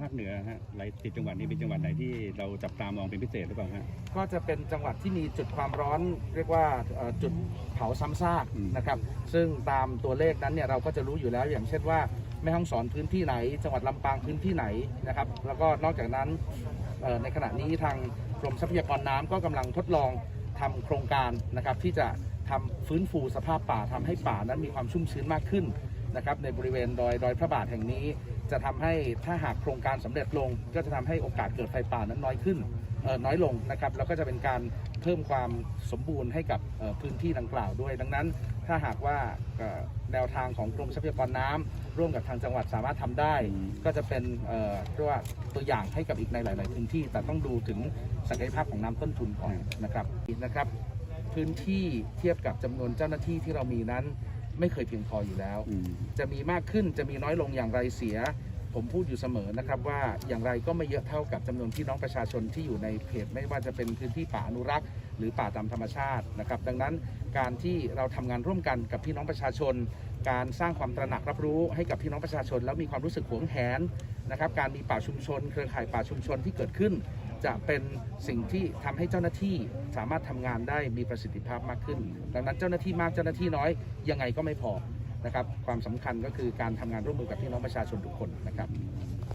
ภาคเหนือฮะหลายสิบจังหวัดนี้เป็นจังหวัดไหนที่เราจับตามองเป็นพิเศษหรือเปล่าฮะ ก็จะเป็นจังหวัดที่มีจุดความร้อนเรียกว่าเอ่อจุดเผาซ้ำซากอืม นะครับ ซึ่งตามตัวเลขนั้นเนี่ยเราก็จะรู้อยู่แล้วอย่างเช่นว่าแม่ฮ่องสอนพื้นที่ไหน จังหวัดลำปางพื้นที่ไหนนะครับ แล้วก็นอกจากนั้นเอ่อในขณะนี้ทางกรมทรัพยากรน้ำก็กำลังทดลองทำโครงการนะครับที่จะทำฟื้นฟูสภาพป่าทำให้ป่านั้นมีความชุ่มชื้นมากขึ้น นะครับในบริเวณดอยดอยพระบาทแห่งนี้ จะทำให้ถ้าหากโครงการสำเร็จลง ก็จะทำให้โอกาสเกิดไฟป่านั้นน้อยขึ้นน้อยลงนะครับแล้วก็จะเป็นการเพิ่มความสมบูรณ์ให้กับพื้นที่ดังกล่าวด้วย ดังนั้น ถ้าหากว่าแนวทางของกรมทรัพยากรน้ำร่วมกับทางจังหวัดสามารถทำได้ ก็จะเป็นเรียกว่าตัวอย่างให้กับอีกในหลาย ๆ พื้นที่ แต่ต้องดูถึงศักยภาพของน้ำต้นทุนก่อนนะครับนะครับ พื้นที่เทียบกับจำนวนเจ้าหน้าที่ที่เรามีนั้น ไม่เคยเพียงพออยู่แล้วอืมจะมีมากขึ้นจะมีน้อยลงอย่างไรเสีย ผมพูดอยู่เสมอนะครับว่าอย่างไรก็ไม่เยอะเท่ากับจำนวนพี่น้องประชาชนที่อยู่ในเขตไม่ว่าจะเป็นพื้นที่ป่าอนุรักษ์ หรือป่าตามธรรมชาตินะครับ ดังนั้นการที่เราทำงานร่วมกันกับพี่น้องประชาชน การสร้างความตระหนักรับรู้ให้กับพี่น้องประชาชน แล้วมีความรู้สึกหวงแหนนะครับการมีป่าชุมชน เครือข่ายป่าชุมชนที่เกิดขึ้น จะเป็นสิ่งที่ทำให้เจ้าหน้าที่สามารถทำงานได้มีประสิทธิภาพมากขึ้น ดังนั้นเจ้าหน้าที่มากเจ้าหน้าที่น้อยยังไงก็ไม่พอนะครับ ความสำคัญก็คือการทำงานร่วมมือกับพี่น้องประชาชนทุกคนนะครับ